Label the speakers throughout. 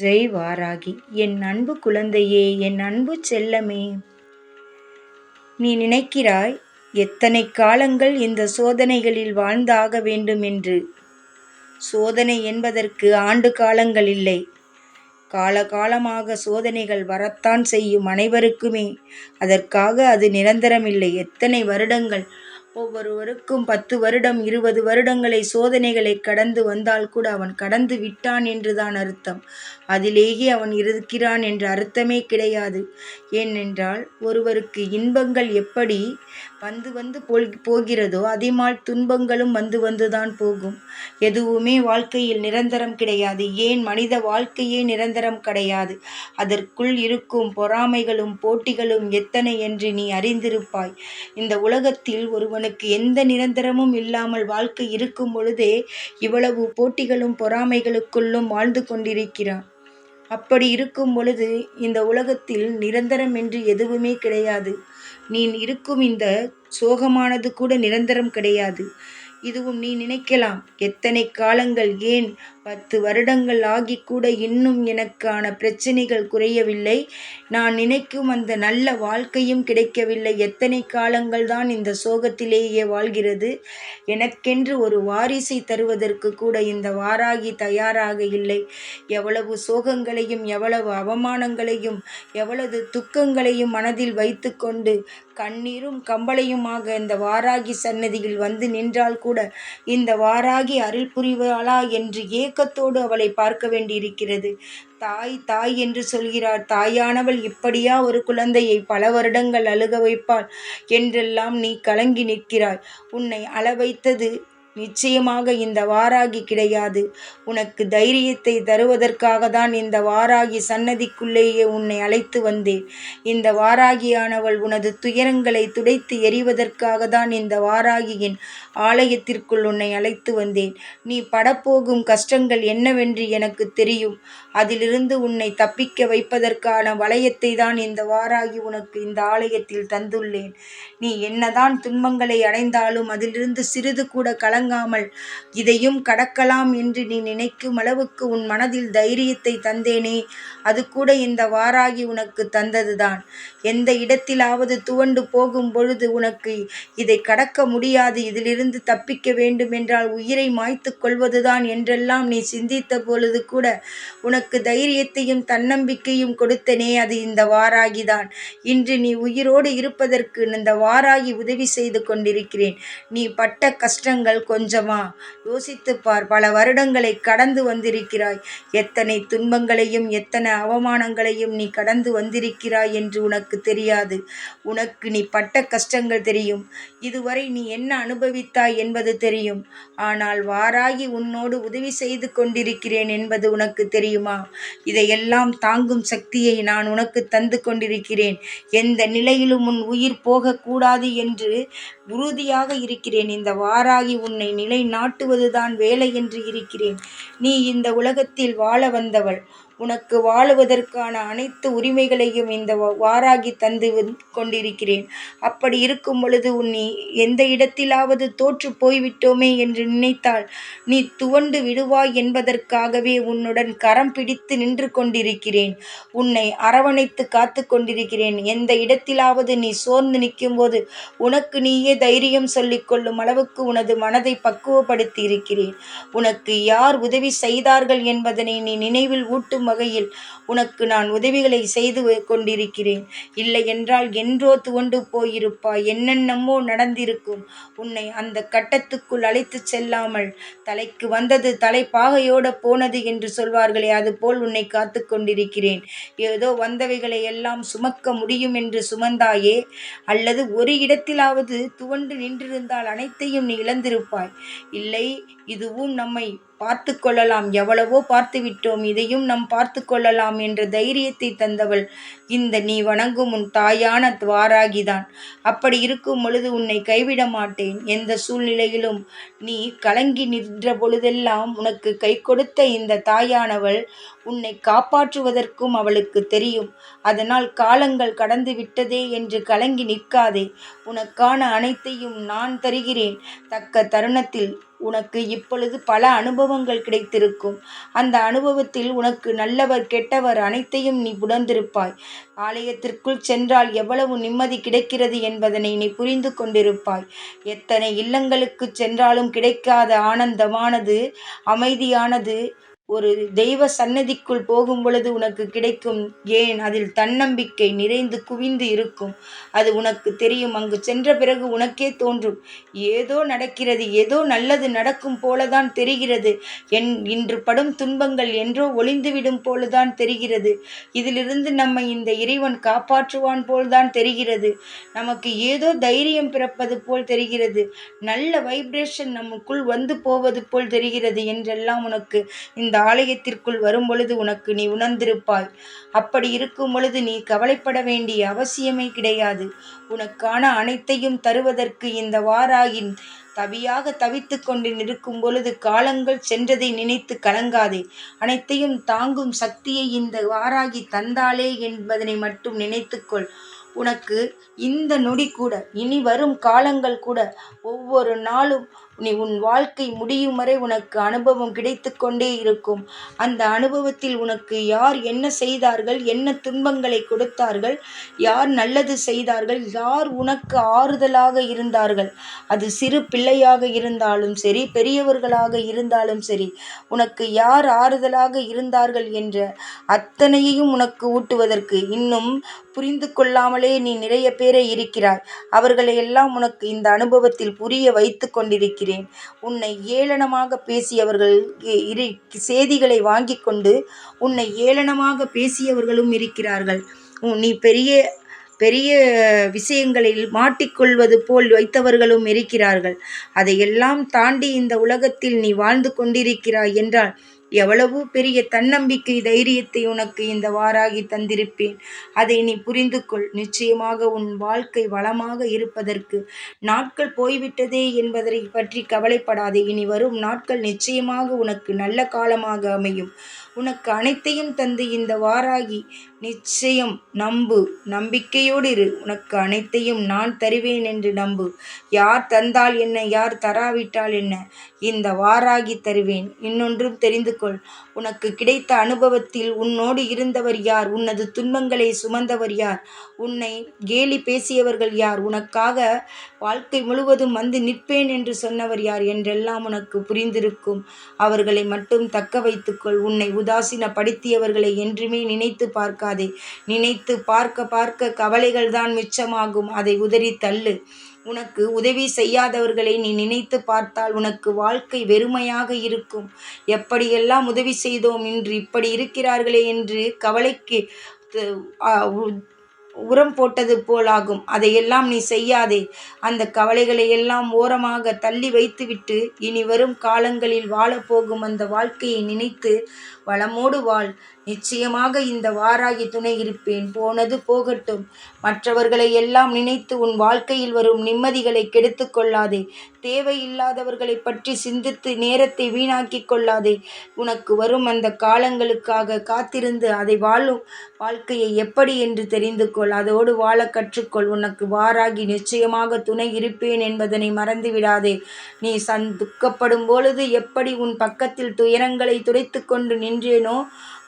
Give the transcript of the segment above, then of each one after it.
Speaker 1: ஜெய் வாராகி என் அன்பு குழந்தையே என் அன்பு செல்லமே. நீ நினைக்கிறாய் எத்தனை காலங்கள் இந்த சோதனைகளில் வாழ்ந்தாக வேண்டும் என்று. சோதனை என்பதற்கு ஆண்டு காலங்கள் இல்லை. காலகாலமாக சோதனைகள் வரத்தான் செய்யும் அனைவருக்குமே. அதற்காக அது நிரந்தரமில்லை. எத்தனை வருடங்கள் ஒவ்வொருவருக்கும் பத்து வருடம் இருபது வருடங்களை சோதனைகளை கடந்து வந்தால் கூட அவன் கடந்து விட்டான் என்றுதான் அர்த்தம். அதிலேயே அவன் இருக்கிறான் என்ற அர்த்தமே கிடையாது. ஏனென்றால் ஒருவருக்கு இன்பங்கள் எப்படி வந்து வந்து போகிறதோ அதேமால் துன்பங்களும் வந்து வந்துதான் போகும். எதுவுமே வாழ்க்கையில் நிரந்தரம் கிடையாது. ஏன்? மனித வாழ்க்கையே நிரந்தரம் கிடையாது. அதற்குள் இருக்கும் பொறாமைகளும் போட்டிகளும் எத்தனை என்று நீ அறிந்திருப்பாய். இந்த உலகத்தில் ஒருவனுக்கு எந்த நிரந்தரமும் இல்லாமல் வாழ்க்கை இருக்கும் பொழுதே இவ்வளவு போட்டிகளும் பொறாமைகளுக்குள்ளும் வாழ்ந்து கொண்டிருக்கிறான். அப்படி இருக்கும் பொழுது இந்த உலகத்தில் நிரந்தரம் என்று எதுவுமே கிடையாது. நீ இருக்கும் இந்த சோகமானது கூட நிரந்தரம் கிடையாது. இதுவும் நீ நினைக்கலாம். எத்தனை காலங்கள் ஏன்? பத்து வருடங்கள் ஆகி கூட இன்னும் எனக்கான பிரச்சனைகள் குறையவில்லை. நான் நினைக்கும் அந்த நல்ல வாழ்க்கையும் கிடைக்கவில்லை. எத்தனை காலங்கள் தான் இந்த சோகத்திலேயே வாழ்கிறது. எனக்கென்று ஒரு வாரிசை தருவதற்கு கூட இந்த வாராகி தயாராக இல்லை. எவ்வளவு சோகங்களையும் எவ்வளவு அவமானங்களையும் எவ்வளவு துக்கங்களையும் மனதில் வைத்துக்கொண்டு கண்ணீரும் கம்பளையுமாக இந்த வாராகி சன்னதியில் வந்து நின்றால் கூட இந்த வாராகி அருள் புரிவாளா என்று ஏக்கத்தோடு அவளை பார்க்க வேண்டியிருக்கிறது. தாய் தாய் என்று சொல்கிறார். தாயானவள் இப்படியா ஒரு குழந்தையை பல வருடங்கள் அழுக வைப்பாள்? என்றெல்லாம் நீ கலங்கி நிற்கிறாய். உன்னை அளவைத்தது நிச்சயமாக இந்த வாராகி கிடையாது. உனக்கு தைரியத்தை தருவதற்காக தான் இந்த வாராகி சன்னதிக்குள்ளேயே உன்னை அழைத்து வந்தேன். இந்த வாராகியானவள் உனது துயரங்களை துடைத்து எறிவதற்காக தான் இந்த வாராகியின் ஆலயத்திற்குள் உன்னை அழைத்து வந்தேன். நீ படப்போகும் கஷ்டங்கள் என்னவென்று எனக்கு தெரியும். அதிலிருந்து உன்னை தப்பிக்க வைப்பதற்கான வளையத்தை தான் இந்த வாராகி உனக்கு இந்த ஆலயத்தில் தந்துள்ளேன். நீ என்னதான் துன்பங்களை அடைந்தாலும் அதிலிருந்து சிறிது கூட கலங்காமல் இதையும் கடக்கலாம் என்று நீ நினைக்கும் அளவுக்கு உன் மனதில் தைரியத்தை தந்தேனே அது கூட இந்த வாராகி உனக்கு தந்ததுதான். எந்த இடத்திலாவது துவண்டு போகும் பொழுது உனக்கு இதை கடக்க முடியாது இதிலிருந்து தப்பிக்க வேண்டும் என்றால் உயிரை மாய்த்து கொள்வதுதான் என்றெல்லாம் நீ சிந்தித்த பொழுது கூட உனக்கு தைரியத்தையும் தன்னம்பிக்கையும் கொடுத்தனே அது இந்த வாராகிதான். இன்று நீ உயிரோடு இருப்பதற்கு இந்த வாராகி உதவி செய்து கொண்டிருக்கிறேன். நீ பட்ட கஷ்டங்கள் கொஞ்சமா யோசித்து பார். பல வருடங்களை கடந்து வந்திருக்கிறாய். எத்தனை துன்பங்களையும் எத்தனை அவமானங்களையும் நீ கடந்து வந்திருக்கிறாய் என்று உனக்கு தெரியாது. உனக்கு நீ பட்ட கஷ்டங்கள் தெரியும். இதுவரை நீ என்ன அனுபவித்தாய் என்பது தெரியும். ஆனால் வாராகி உன்னோடு உதவி செய்து கொண்டிருக்கிறேன் என்பது உனக்கு தெரியுமா? இதையெல்லாம் தாங்கும் சக்தியை நான் உனக்கு தந்து கொண்டிருக்கிறேன். எந்த நிலையிலும் உன் உயிர் போகக்கூடாது என்று உறுதியாக இருக்கிறேன். இந்த வாராகி உன் உன்னை நிலை நாட்டுவதுதான் வேலை என்று இருக்கிறேன். நீ இந்த உலகத்தில் வாழ வந்தவள். உனக்கு வாழுவதற்கான அனைத்து உரிமைகளையும் இந்த வாராகி தந்து கொண்டிருக்கிறேன். அப்படி இருக்கும் பொழுது உன் நீ எந்த இடத்திலாவது தோற்று போய்விட்டோமே என்று நினைத்தால் நீ துவண்டு விடுவாய் என்பதற்காகவே உன்னுடன் கரம் பிடித்து நின்று கொண்டிருக்கிறேன். உன்னை அரவணைத்து காத்து கொண்டிருக்கிறேன். எந்த இடத்திலாவது நீ சோர்ந்து நிற்கும்போது உனக்கு நீயே தைரியம் சொல்லிக்கொள்ளும் அளவுக்கு உனது மனதை பக்குவப்படுத்தி இருக்கிறேன் உனக்கு யார் உதவி செய்தார்கள் என்பதனை நீ நினைவில் ஊட்டும் வகையில் உனக்கு நான் உதவிகளை செய்து கொண்டிருக்கிறேன். இல்லை என்றால் என்றோ துவண்டு போயிருப்பாய். என்னென்னமோ நடந்திருக்கும். உன்னை அந்த கட்டத்துக்குள் அழைத்துச் செல்லாமல் தலைக்கு வந்தது தலைப்பாகையோட போனது என்று சொல்வார்களே அதுபோல் உன்னை காத்து கொண்டிருக்கிறேன். ஏதோ வந்தவைகளை எல்லாம் சுமக்க முடியும் என்று சுமந்தாயே அல்லது ஒரு இடத்திலாவது துவண்டு நின்றிருந்தால் அனைத்தையும் நீ இழந்திருப்பாய். இல்லை இதுவும் நம்மை பார்த்து கொள்ளலாம் எவ்வளவோ பார்த்து விட்டோம் இதையும் நாம் பார்த்து கொள்ளலாம் என்ற தைரியத்தை தந்தவள். இந்த நீ வணங்கும் உன் தாயான துவாராகிதான். அப்படி இருக்கும் பொழுது உன்னை கைவிட மாட்டேன். எந்த சூழ்நிலையிலும் நீ கலங்கி நின்ற பொழுதெல்லாம் உனக்கு கை கொடுத்த இந்த தாயானவள் உன்னை காப்பாற்றுவதற்கும் அவளுக்கு தெரியும். அதனால் காலங்கள் கடந்து விட்டதே என்று கலங்கி நிற்காதே. உனக்கான அனைத்தையும் நான் தருகிறேன். தக்க தருணத்தில் உனக்கு இப்பொழுது பல அனுபவங்கள் கிடைத்திருக்கும். அந்த அனுபவத்தில் உனக்கு நல்லவர் கெட்டவர் அனைத்தையும் நீ உணர்ந்திருப்பாய். ஆலயத்திற்குள் சென்றால் எவ்வளவு நிம்மதி கிடைக்கிறது என்பதனை நீ புரிந்து கொண்டிருப்பாய். எத்தனை இல்லங்களுக்கு சென்றாலும் கிடைக்காத ஆனந்தமானது அமைதியானது ஒரு தெய்வ சன்னதிக்குள் போகும் பொழுது உனக்கு கிடைக்கும் ஏன்? அதில் தன்னம்பிக்கை நிறைந்து குவிந்து இருக்கும். அது உனக்கு தெரியும். அங்கு சென்ற பிறகு உனக்கே தோன்றும். ஏதோ நடக்கிறது ஏதோ நல்லது நடக்கும் போலதான் தெரிகிறது. என் இன்று படும் துன்பங்கள் என்றோ ஒளிந்துவிடும் போலதான் தெரிகிறது. இதிலிருந்து நம்மை இந்த இறைவன் காப்பாற்றுவான் போல்தான் தெரிகிறது. நமக்கு ஏதோ தைரியம் பிறப்பது போல் தெரிகிறது. நல்ல வைப்ரேஷன் நமக்குள் வந்து போவது போல் தெரிகிறது என்றெல்லாம் உனக்கு இந்த ஆலயத்திற்குள் வரும்பொழுது உனக்கு நீ உணர்ந்திருப்பாய். அப்படி இருக்கும் பொழுது நீ கவலைப்பட வேண்டிய அவசியமே கிடையாது. உனக்கான அனைத்தையும் தருவதற்கு இந்த வாராயின் தவியாக தவித்து கொண்டு நிற்கும் பொழுது காலங்கள் சென்றதை நினைத்து கலங்காதே. அனைத்தையும் தாங்கும் சக்தியை இந்த வாராகி தந்தாளே என்பதனை மட்டும் நினைத்துக்கொள் உனக்கு இந்த நொடி கூட இனி வரும் காலங்கள் கூட ஒவ்வொரு நாளும் நீ உன் வாழ்க்கை முடியும் வரை உனக்கு அனுபவம் கிடைத்து கொண்டே இருக்கும். அந்த அனுபவத்தில் உனக்கு யார் என்ன செய்தார்கள் என்ன துன்பங்களை கொடுத்தார்கள் யார் நல்லது செய்தார்கள் யார் உனக்கு ஆறுதலாக இருந்தார்கள். அது சிறு பிள்ளையாக இருந்தாலும் சரி பெரியவர்களாக இருந்தாலும் சரி உனக்கு யார் ஆறுதலாக இருந்தார்கள் என்ற அத்தனையையும் உனக்கு ஊட்டுவதற்கு இன்னும் புரிந்து கொள்ளாமலே நீ நிறைய பேரை இருக்கிறாய். அவர்களை எல்லாம் உனக்கு இந்த அனுபவத்தில் புரிய வைத்து கொண்டிருக்கிறேன் உன்னை ஏளனமாக பேசியவர்கள் இரு செய்திகளை வாங்கி கொண்டு உன்னை ஏளனமாக பேசியவர்களும் இருக்கிறார்கள். நீ பெரிய பெரிய விஷயங்களில் மாட்டிக்கொள்வது போல் வைத்தவர்களும் இருக்கிறார்கள். அதையெல்லாம் தாண்டி இந்த உலகத்தில் நீ வாழ்ந்து கொண்டிருக்கிறாய் என்றால் எவ்வளவு பெரிய தன்னம்பிக்கை தைரியத்தை உனக்கு இந்த வாராகி தந்திருப்பேன். அதை நீ புரிந்து கொள் நிச்சயமாக உன் வாழ்க்கை வளமாக இருப்பதற்கு நாட்கள் போய்விட்டதே என்பதை பற்றி கவலைப்படாதே. இனி வரும் நாட்கள் நிச்சயமாக உனக்கு நல்ல காலமாக அமையும். உனக்கு அனைத்தையும் தந்து இந்த வாராகி நிச்சயம் நம்பு. நம்பிக்கையோடு இரு உனக்கு அனைத்தையும் நான் தருவேன் என்று நம்பு. யார் தந்தால் என்ன? யார் தராவிட்டால் என்ன? இந்த வாராகி தருவேன். இன்னொன்றும் தெரிந்து ஏற்றுக்கொள் உனக்கு கிடைத்த அனுபவத்தில் உன்னோடு இருந்தவர் யார்? உனது துன்பங்களை சுமந்தவர் யார்? உன்னை கேலி பேசியவர்கள் யார்? உனக்காக வாழ்க்கை முழுவதும் வந்து நிற்பேன் என்று சொன்னவர் யார்? என்றெல்லாம் உனக்கு புரிந்திருக்கும். அவர்களை மட்டும் தக்க வைத்துக்கொள். உன்னை உதாசீனப்படுத்தியவர்களை என்றுமே நினைத்து பார்க்காதே. நினைத்து பார்க்க பார்க்க கவலைகள் தான் மிச்சமாகும். அதை உதறி தள்ளு. உனக்கு உதவி செய்யாதவர்களை நீ நினைத்து பார்த்தால் உனக்கு வாழ்க்கை வெறுமையாக இருக்கும். எப்படியெல்லாம் உதவி செய்தோம் இன்று இப்படி இருக்கிறார்களே என்று கவலைக்கு உரம் போட்டது போலாகும். அதையெல்லாம் நீ செய்யாதே. அந்த கவலைகளை எல்லாம் ஓரமாக தள்ளி வைத்துவிட்டு இனி வரும் காலங்களில் வாழப்போகும் அந்த வாழ்க்கையை நினைத்து வளமோடு வாழ். நிச்சயமாக இந்த வாராகி துணை இருப்பேன். போனது போகட்டும். மற்றவர்களை எல்லாம் நினைத்து உன் வாழ்க்கையில் வரும் நிம்மதிகளை கெடுத்து கொள்ளாதே. தேவையில்லாதவர்களை பற்றி சிந்தித்து நேரத்தை வீணாக்கி கொள்ளாதே. உனக்கு வரும் அந்த காலங்களுக்காக காத்திருந்து அதை வாழும் வாழ்க்கையை எப்படி என்று தெரிந்து கொள். அதோடு வாழ கற்றுக்கொள். உனக்கு வாராகி நிச்சயமாக துணை இருப்பேன் என்பதனை மறந்து விடாதே நீ சந் துக்கப்படும் பொழுது எப்படி உன் பக்கத்தில் துயரங்களை துடைத்து கொண்டு நின்றேனோ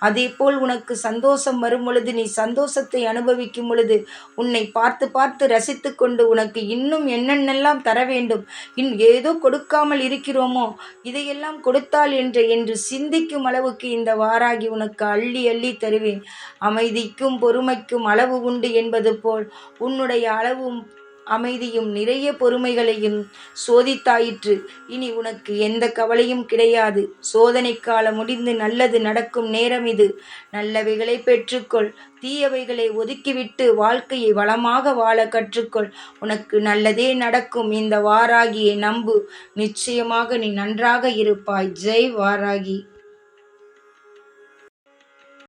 Speaker 1: அதேபோல் உனக்கு சந்தோஷம் வரும் பொழுது நீ சந்தோஷத்தை அனுபவிக்கும் பொழுது உன்னை பார்த்து பார்த்து ரசித்து கொண்டு உனக்கு இன்னும் என்னென்னெல்லாம் தர வேண்டும் இன் ஏதோ கொடுக்காமல் இருக்கிறோமோ இதையெல்லாம் கொடுத்தால் என்று என்று சிந்திக்கும் அளவுக்கு இந்த வாராகி உனக்கு அள்ளி அள்ளி தருவேன். அமைதிக்கும் பொறுமைக்கும் அளவு உண்டு என்பது போல் உன்னுடைய அளவும் அமைதியும் நிறைய பொறுமைகளையும் சோதித்தாயிற்று. இனி உனக்கு எந்த கவலையும் கிடையாது. சோதனை காலம் முடிந்து நல்லது நடக்கும் நேரம் இது. நல்லவைகளை பெற்றுக்கொள். தீயவைகளை ஒதுக்கிவிட்டு வாழ்க்கையை வளமாக வாழ கற்றுக்கொள். உனக்கு நல்லதே நடக்கும். இந்த வாராகியை நம்பு. நிச்சயமாக நீ நன்றாக இருப்பாய். ஜெய் வாராகி.